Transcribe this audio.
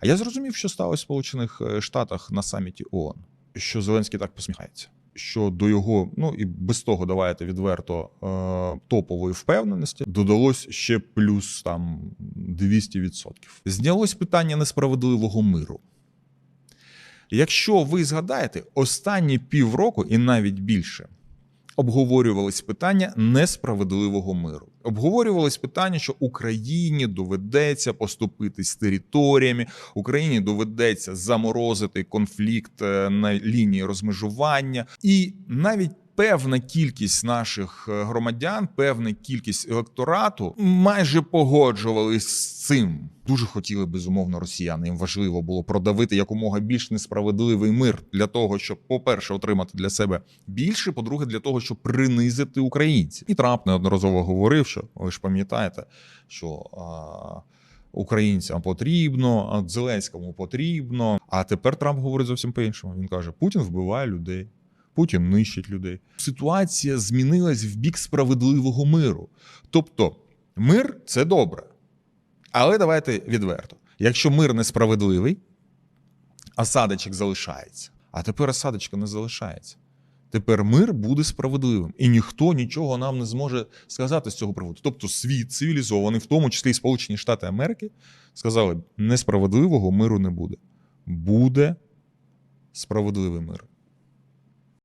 А я зрозумів, що сталося в Сполучених е, Штатах на саміті ООН, що Зеленський так посміхається. Що до його, ну і без того, давайте відверто е, топової впевненості додалось ще плюс там 200%. Знялось питання несправедливого миру. Якщо ви згадаєте, останні півроку і навіть більше обговорювались питання несправедливого миру. Обговорювались питання, що Україні доведеться поступитись територіями, Україні доведеться заморозити конфлікт е, на лінії розмежування, і навіть. Певна кількість наших е, громадян, певна кількість електорату майже погоджувались з цим. Дуже хотіли безумовно росіяни. Їм важливо було продавити якомога більш несправедливий мир для того, щоб, по-перше, отримати для себе більше, по-друге, для того, щоб принизити українців. І Трамп неодноразово говорив, що ви ж пам'ятаєте, що а, українцям потрібно, Зеленському потрібно. А тепер Трамп говорить зовсім по-іншому. Він каже: Путін вбиває людей. Путін нищить людей. Ситуація змінилась в бік справедливого миру. Тобто, мир це добре. Але давайте відверто: якщо мир несправедливий, осадочок залишається. А тепер осадочка не залишається. Тепер мир буде справедливим, і ніхто нічого нам не зможе сказати з цього приводу. Тобто, світ цивілізований, в тому числі і Сполучені Штати Америки, сказали: несправедливого миру не буде. Буде справедливий мир.